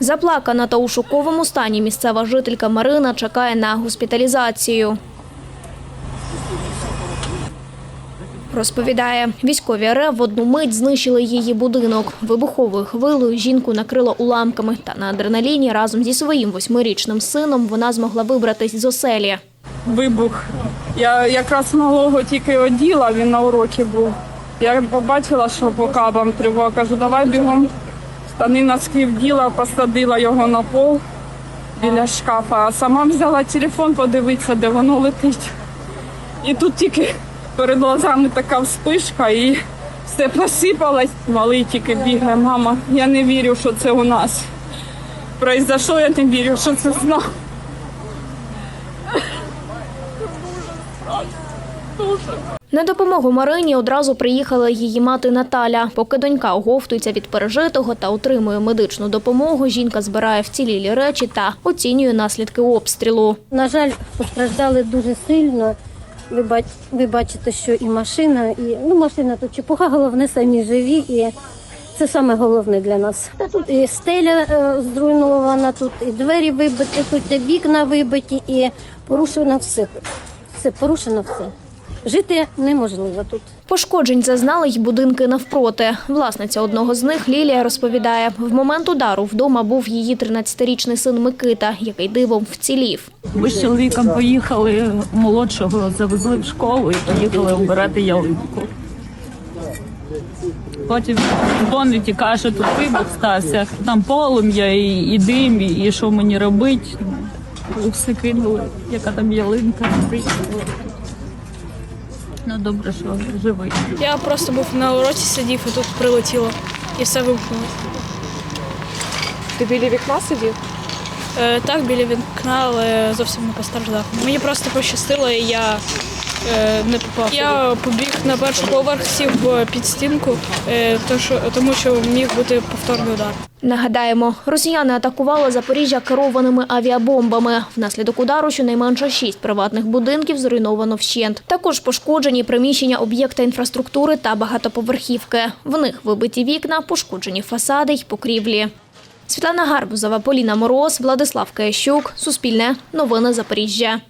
Заплакана та у шоковому стані місцева жителька Марина чекає на госпіталізацію. Розповідає, військові РФ в одну мить знищили її будинок. Вибуховою хвилою жінку накрило уламками. Та на адреналіні разом зі своїм восьмирічним сином вона змогла вибратись з оселі. вибух. Я якраз малого тільки оділа, він на уроці був. Я побачила, що по кабам тривога. Кажу, давай бігом. Штани носки вділа, посадила його на пол біля шкафа, а сама взяла телефон подивитися, де воно летить. І тут тільки перед глазами така вспишка і все посипалось. Малий тільки бігає, мама, я не вірю, що це у нас. Произошло, я не вірю, що це з нами. На допомогу Марині одразу приїхала її мати Наталя. Поки донька оговтується від пережитого та отримує медичну допомогу, жінка збирає вцілілі речі та оцінює наслідки обстрілу. На жаль, постраждали дуже сильно. Ви, бач, ви бачите, що і машина, і ну машина тут чепуха, головне самі живі, і це саме головне для нас. Та тут і стеля е, зруйнована, тут і двері вибиті, тут і вікна вибиті, і порушено все. Все порушено все. Жити неможливо тут. Пошкоджень зазнали й будинки навпроти. Власниця одного з них Лілія розповідає, в момент удару вдома був її 13-річний син Микита, який дивом вцілів. Ми з чоловіком поїхали молодшого, завезли в школу і поїхали обирати ялинку. Потім дзвонить і каже, тут вибух стався, там полум'я і, і дим, і, і що мені робити. Все кинули, яка там ялинка. Ну добре, що живий. Я просто був на уроці сидів і тут прилетіло. І все вибухнуло. Ти біля вікна сидів? Е, так, біля вікна, але зовсім не постраждав. Мені просто пощастило, і я не попав. Я побіг на перший поверх, сів під стінку, е, то що, тому що міг бути повторний удар. Нагадаємо, росіяни атакували Запоріжжя керованими авіабомбами. Внаслідок удару щонайменше шість приватних будинків зруйновано вщент. Також пошкоджені приміщення об'єкта інфраструктури та багатоповерхівки. В них вибиті вікна, пошкоджені фасади й покрівлі. Світлана Гарбузова, Поліна Мороз, Владислав Киящук. Суспільне. Новини Запоріжжя.